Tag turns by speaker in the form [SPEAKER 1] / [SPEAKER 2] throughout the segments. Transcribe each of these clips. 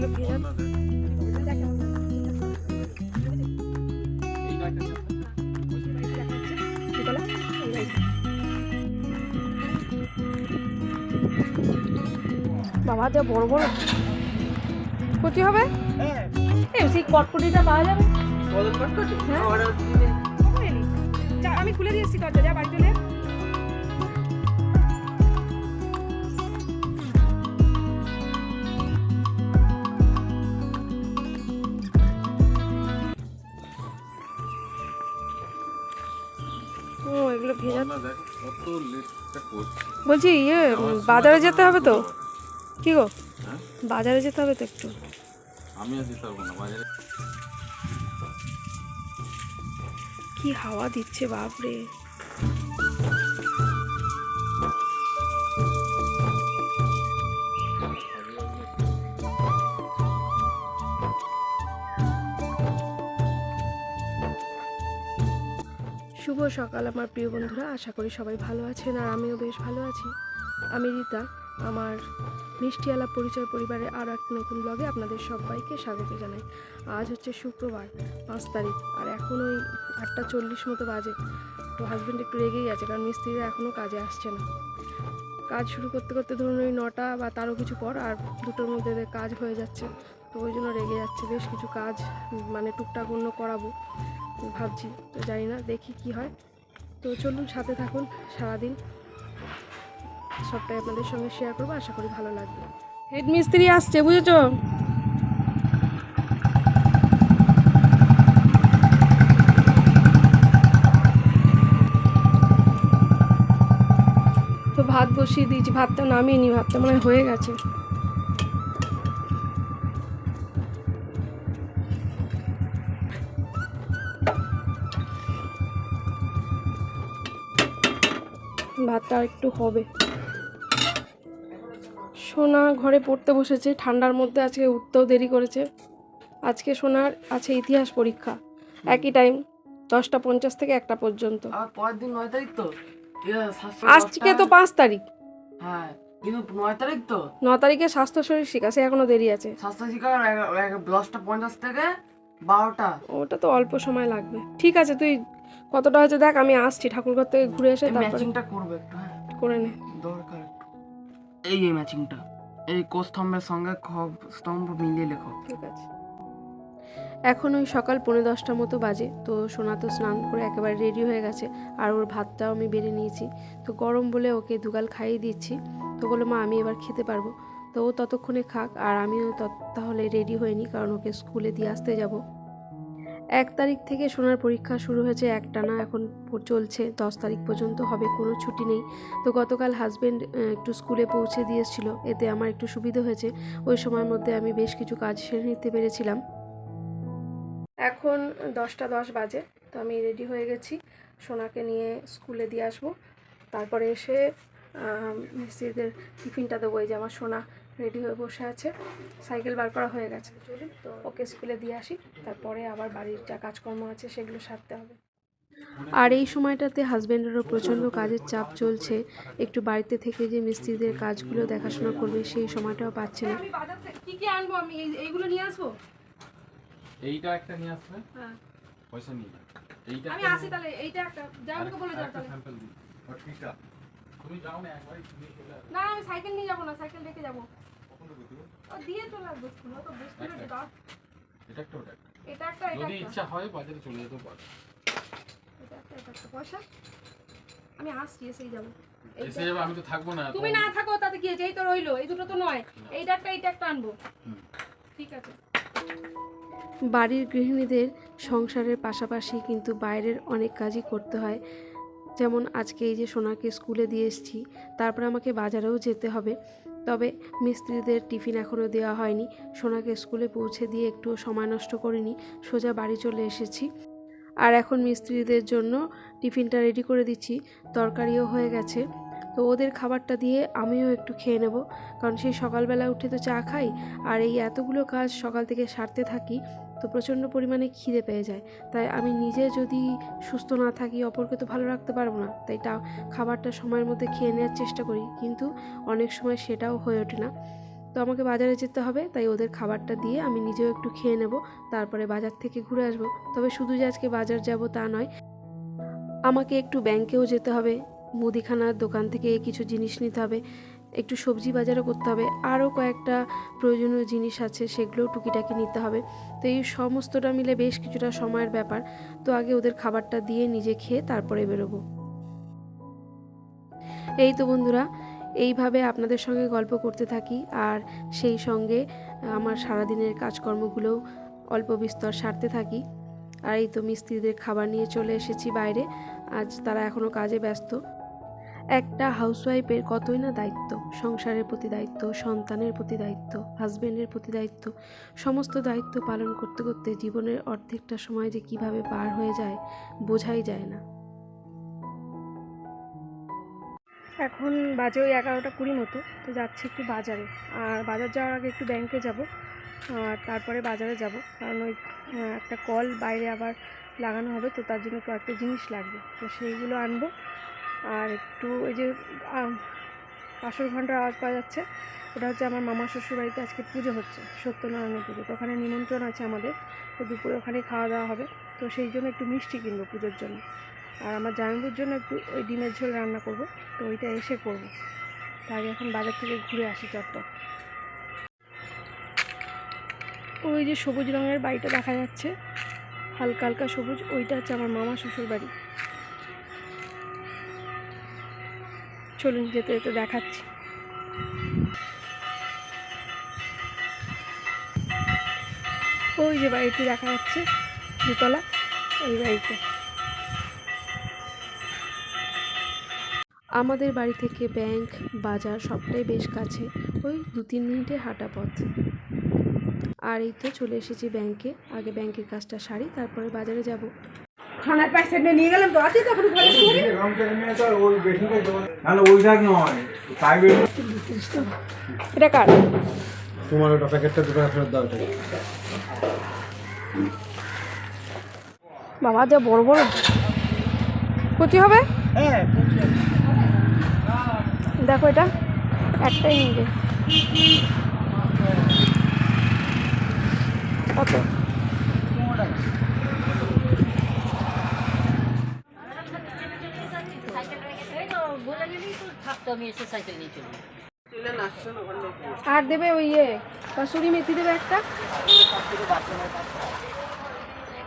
[SPEAKER 1] এগুলো। বাবা যা বড় বড়। কচি হবে? সেই কটকটিটা পাওয়া যাবে। হ্যাঁ? আমি খুলে দিয়েছি দরজা যা বাড়ি চলে ও এগুলো ভেজা বলছি ইয়ে বাজারে যেতে হবে তো? কি গো?
[SPEAKER 2] হ্যাঁ?
[SPEAKER 1] বাজারে যেতে হবে তো একটু।
[SPEAKER 2] আমি আর দিতে পারব না বাজারে।
[SPEAKER 1] কি হাওয়া দিচ্ছে বাপরে। শুভ সকাল, আমার প্রিয় বন্ধুরা। আশা করি সবাই ভালো আছেন আর আমিও বেশ ভালো আছি। আমি রীতা, আমার মিষ্টি আলাপ পরিচয় পরিবারের আরও একটা নতুন ব্লগে আপনাদের সবাইকে স্বাগত জানাই। আজ হচ্ছে শুক্রবার, পাঁচ তারিখ, আর এখন ওই আটটা চল্লিশ মতো বাজে। তো হাজব্যান্ড একটু রেগেই আছে, কারণ মিস্ত্রিরা এখনও কাজে আসছে না। কাজ শুরু করতে করতে ধরুন ওই নটা বা তারও কিছু পর আর দুটোর মধ্যে কাজ হয়ে যাচ্ছে। তো ওই জন্য রেগে যাচ্ছে। বেশ কিছু কাজ মানে টুকটাক অন্য করাবো। ভাবছি, তো জানি না, দেখি কি হয়। তো চলুন সাথে থাকুন সারাদিন। সবটাই আপনাদের সঙ্গে শেয়ার করব, আশা করি ভালো লাগবে। হেড মিস্ত্রি আসছে, বুঝেছ? তো ভাত বসিয়ে দিয়েছি, ভাতটা নামিয়ে নি ভাতটা মানে হয়ে গেছে। ভাতটা একটু হবে। সোনা ঘরে পড়তে বসেছে ঠান্ডার মধ্যে আজকে উঠতেও দেরি করেছে। আজকে সোনার আছে ইতিহাস পরীক্ষা। একই টাইম দশটা পঞ্চাশ থেকে একটা পর্যন্ত।
[SPEAKER 3] পরের দিন নয় তারিখ তো? ঠিক আছে, সাতশো
[SPEAKER 1] আজকে তো পাঁচ তারিখ।
[SPEAKER 3] হ্যাঁ কিন্তু নয় তারিখ তো?
[SPEAKER 1] ন তারিখে স্বাস্থ্য শরীর শিখা সে এখনও দেরি আছে।
[SPEAKER 3] স্বাস্থ্য শিকার দশটা পঞ্চাশ থেকে বারোটা।
[SPEAKER 1] ওটা তো অল্প সময় লাগবে। ঠিক আছে তুই কতটা হয়েছে দেখ আমি আসছি ঠাকুরঘর থেকে ঘুরে এসে
[SPEAKER 3] ম্যাচিংটা করবে একটু হ্যাঁ।
[SPEAKER 1] করে নে।
[SPEAKER 3] দরকার এই এই ম্যাচিংটা এই কোষ স্তম্ভের সঙ্গে খ- স্তম্ভ মিলিয়ে লেখো।
[SPEAKER 1] ঠিক আছে। এখন ওই সকাল পৌনে দশটা মতো বাজে তো সোনা তো স্নান করে একেবারে রেডি হয়ে গেছে আর ওর ভাতটাও আমি বেড়ে নিয়েছি। তো গরম বলে ওকে দুগাল খাইয়ে দিচ্ছি। তো বলল মা আমি এবার খেতে পারব। তো ও ততক্ষণে খাক আর আমিও তাহলে রেডি হয়নি কারণ ওকে স্কুলে দিয়ে আসতে যাব। এক তারিখ থেকে সোনার পরীক্ষা শুরু হয়েছে একটানা, এখন চলছে, দশ তারিখ পর্যন্ত হবে, কোনো ছুটি নেই। তো গতকাল হাজব্যান্ড একটু স্কুলে পৌঁছে দিয়েছিল, এতে আমার একটু সুবিধা হয়েছে। ওই সময়ের মধ্যে আমি বেশ কিছু কাজ সেরে নিতে পেরেছিলাম। এখন দশটা দশ বাজে, তো আমি রেডি হয়ে গেছি, সোনাকে নিয়ে স্কুলে দিয়ে আসব। তারপরে এসে মিস্ত্রিদের টিফিনটা দেবো, এই যে আমার সোনা। রেডি হয়ে বসে আছে। সাইকেল বার করা হয়ে গেছে। চলুন তো ওকে স্কুলে দিয়ে আসি। তারপরে আবার বাড়ির যা কাজকর্ম আছে সেগুলো সারতে হবে। আর এই সময়টাতে হাজব্যান্ডেরও প্রচণ্ড কাজের চাপ চলছে। একটু বাড়িতে থেকে যে মিস্ত্রিদের কাজগুলো দেখাশোনা করবে সেই সময়টাও পাচ্ছে না। কি কি আনব আমি? এইগুলো নিয়ে আসব?
[SPEAKER 2] এইটা একটা নিয়ে আসবে।
[SPEAKER 1] হ্যাঁ।
[SPEAKER 2] পয়সা নিয়ে এইটা
[SPEAKER 1] আমি আসি তাহলে। এইটা একটা আমাকে বলে যাও তাহলে।
[SPEAKER 2] স্যাম্পল দিই। ও ঠিকটা তুমি যাও না আসবে
[SPEAKER 1] না আমি সাইকেল নিয়ে যাব না। সাইকেল রেখে যাব। দিয়ে চলে আসব স্কুলে তো বুঝতে পেরেছি দাও
[SPEAKER 2] এটা একটা ওটা
[SPEAKER 1] এটা একটা এটা
[SPEAKER 2] যদি ইচ্ছা হয় বাজারে চলে যেতেও পারো।
[SPEAKER 1] এটা একটা এটা একটা। পয়সা? আমি আসছি এসেই যাব।
[SPEAKER 2] এসে যাবে আমি তো থাকব না
[SPEAKER 1] তুমি না থাকো তাতে কি আছে এই তো রইল এই দুটো তো নয়। এইটা একটা এইটা একটা আনব। ঠিক আছে। বাড়ির গৃহিণীদের সংসারের পাশাপাশি কিন্তু বাইরের অনেক কাজই করতে হয়। যেমন আজকে এই যে সোনাকে স্কুলে দিয়ে এসেছি তারপরে আমাকে বাজারেও যেতে হবে। তবে মিস্ত্রিদের টিফিন এখনও দেওয়া হয়নি। সোনাকে স্কুলে পৌঁছে দিয়ে একটু সময় নষ্ট করিনি, সোজা বাড়ি চলে এসেছি। আর এখন মিস্ত্রিদের জন্য টিফিনটা রেডি করে দিচ্ছি। তরকারিও হয়ে গেছে। তো ওদের খাবারটা দিয়ে আমিও একটু খেয়ে নেব। কারণ সেই সকালবেলা উঠে তো চা খাই, আর এই এতগুলো কাজ সকাল থেকে সারতে থাকি তো প্রচণ্ড পরিমাণে খিদে পেয়ে যায়। তাই আমি নিজে যদি সুস্থ না থাকি, অপরকে তো ভালো রাখতে পারব না। তাই তা খাবারটা সময়ের মধ্যে খেয়ে নেওয়ার চেষ্টা করি। কিন্তু অনেক সময় সেটাও হয়ে ওঠে না।
[SPEAKER 4] তো আমাকে বাজারে যেতে হবে, তাই ওদের খাবারটা দিয়ে আমি নিজেও একটু খেয়ে নেব। তারপরে বাজার থেকে ঘুরে আসব। তবে শুধু যে আজকে বাজার যাব তা নয়, আমাকে একটু ব্যাংকেও যেতে হবে। মুদিখানার দোকান থেকে কিছু জিনিস নিতে হবে। একটু সবজি বাজারও করতে হবে। আরও কয়েকটা প্রয়োজনীয় জিনিস আছে, সেগুলোও টুকিটাকি নিতে হবে। তো এই সমস্তটা মিলে বেশ কিছুটা সময়ের ব্যাপার। তো আগে ওদের খাবারটা দিয়ে নিজে খেয়ে তারপরে বেরোবো। এই তো বন্ধুরা, এইভাবে আপনাদের সঙ্গে গল্প করতে থাকি। আর সেই সঙ্গে আমার সারাদিনের কাজকর্মগুলোও অল্প বিস্তর সারতে থাকি। আর এই তো মিস্ত্রিদের খাবার নিয়ে চলে এসেছি বাইরে। আজ তারা এখনও কাজে ব্যস্ত। একটা হাউসওয়াইফের কতই না দায়িত্ব, সংসারের প্রতি দায়িত্ব, সন্তানের প্রতি দায়িত্ব, হাজবেন্ডের প্রতি দায়িত্ব, সমস্ত দায়িত্ব পালন করতে করতে জীবনের অর্ধেকটা সময় যে কীভাবে পার হয়ে যায়, বোঝাই যায় না। এখন বাজে ওই এগারোটা কুড়ি মতো, তো যাচ্ছি একটু বাজারে। আর বাজার যাওয়ার আগে একটু ব্যাংকে যাব, আর তারপরে বাজারে যাব। কারণ ওই একটা কল বাইরে আবার লাগানো হবে, তো তার জন্য কয়েকটা জিনিস লাগবে। তো সেইগুলো আনব আর একটু ওই যে আম, কাঁসর ঘণ্টার আওয়াজ পাওয়া যাচ্ছে। ওটা হচ্ছে আমার মামা শ্বশুর বাড়িতে আজকে পুজো হচ্ছে সত্যনারায়ণ পুজো। তো ওখানে নিমন্ত্রণ আছে আমাদের তো দুপুরে ওখানে খাওয়া দাওয়া হবে। তো সেই জন্য একটু মিষ্টি কিনবো পুজোর জন্য। আর আমার জামাইবুর জন্য একটু ওই ডিমের ঝোল রান্না করব তো ওইটা এসে করব। তার আগে এখন বাজার থেকে ঘুরে আসি চট্টক ওই যে সবুজ রঙের বাড়িটা দেখা যাচ্ছে হালকা হালকা সবুজ ওইটা হচ্ছে আমার মামা শ্বশুর বাড়ি চলুন যেতে যেতে দেখাচ্ছি। ওই যে বাড়িটি দেখা যাচ্ছে, দুতলা, ওই বাড়িতে। আমাদের বাড়ি থেকে ব্যাংক, বাজার সবটাই বেশ কাছে, ওই দু তিন মিনিটের হাঁটা পথ। আর এই তো চলে এসেছি ব্যাংকে, আগে ব্যাংকের কাজটা সারি, তারপরে বাজারে যাব।
[SPEAKER 5] থানার প্যাসেন্টে নিয়ে গেলাম তো আছে তখন ঘরে। শুয়ে।
[SPEAKER 2] ওই জায়গা নয় প্রাইভেট
[SPEAKER 4] এটা কার?
[SPEAKER 2] তোমার ওটা প্যাকেটটা দুটো ফেরত দাও
[SPEAKER 4] বাবা যা বড় বড়। ক্ষতি হবে?
[SPEAKER 2] হ্যাঁ
[SPEAKER 4] দেখো এটা একটাই নিবে। কত
[SPEAKER 6] এই তো বলে গেলেই তো থাকতো আমি এসে সাইকেল নিয়ে চলে।
[SPEAKER 4] আর দেবে ওই ইয়ে কসুরি মেথি দেবে একটা?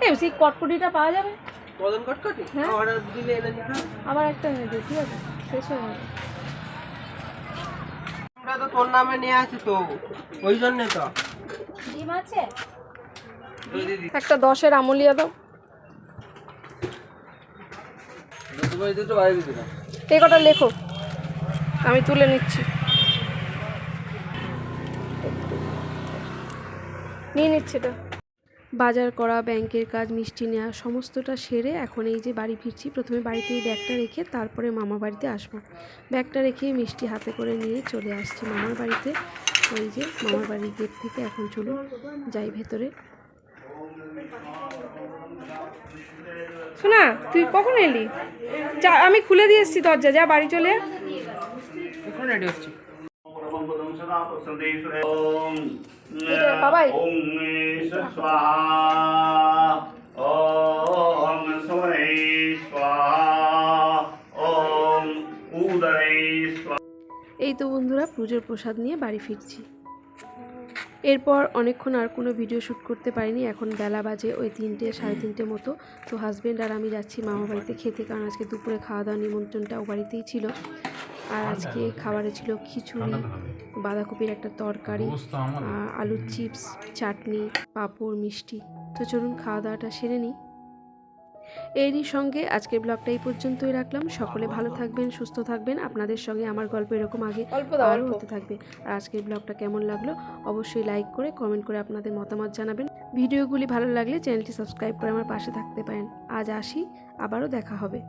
[SPEAKER 4] এ সেই কটকটিটা পাওয়া যাবে?
[SPEAKER 5] বদন কটকটি?
[SPEAKER 4] হ্যাঁ।
[SPEAKER 5] অর্ডার দিলে এনে
[SPEAKER 4] আবার একটা এনে দিও ঠিক আছে? শেষ হয়ে যাবে
[SPEAKER 5] আমরা তো তোর নামে নিয়ে আছি তো ওই জন্যে তো।
[SPEAKER 6] ডিম আছে?
[SPEAKER 4] একটা দশের আমলিয়া দাও। এই কটা লেখো। আমি তুলে নিচ্ছি। নিয়ে নিচ্ছি এটা। বাজার করা ব্যাংকের কাজ মিষ্টি নেওয়া সমস্তটা সেরে এখন এই যে বাড়ি ফিরছি। প্রথমে বাড়িতে এই ব্যাগটা রেখে তারপরে মামা বাড়িতে আসব। ব্যাগটা রেখে মিষ্টি হাতে করে নিয়ে চলে আসছি মামার বাড়িতে। ওই যে মামার বাড়ির গেট থেকে এখন চলুন যাই ভেতরে। শোনা তুই কখন এলি? যা আমি খুলে দিয়ে এসছি দরজা যা বাড়ি চলে।
[SPEAKER 3] এখন রেডি হচ্ছি।
[SPEAKER 4] বাবাই। এই তো বন্ধুরা পুজোর প্রসাদ নিয়ে বাড়ি ফিরছি। এরপর অনেকক্ষণ আর কোনো ভিডিও শ্যুট করতে পারিনি। এখন বেলা বাজে ওই তিনটে সাড়ে তিনটে মতো। তো হাজব্যান্ড আর আমি যাচ্ছি মামা বাড়িতে খেতে কারণ আজকে দুপুরে খাওয়া দাওয়া নিমন্ত্রণটা ও বাড়িতেই ছিল। আর আজকে খাবারে ছিল খিচুড়ি বাঁধাকপির একটা তরকারি আলুর চিপস চাটনি পাঁপড় মিষ্টি। তো চলুন খাওয়া দাওয়াটা সেরে নিই। এরই সঙ্গে আজকের ব্লগটা এই পর্যন্তই রাখলাম। সকলে ভালো থাকবেন সুস্থ থাকবেন। আপনাদের সঙ্গে আমার গল্প এরকম আগে আরও হতে থাকবে। আর আজকের ব্লগটা কেমন লাগল অবশ্যই লাইক করে কমেন্ট করে আপনাদের মতামত জানাবেন। ভিডিওগুলি ভালো লাগলে চ্যানেলটি সাবস্ক্রাইব করে আমার পাশে থাকতে পারেন। আজ আসি আবারও দেখা হবে।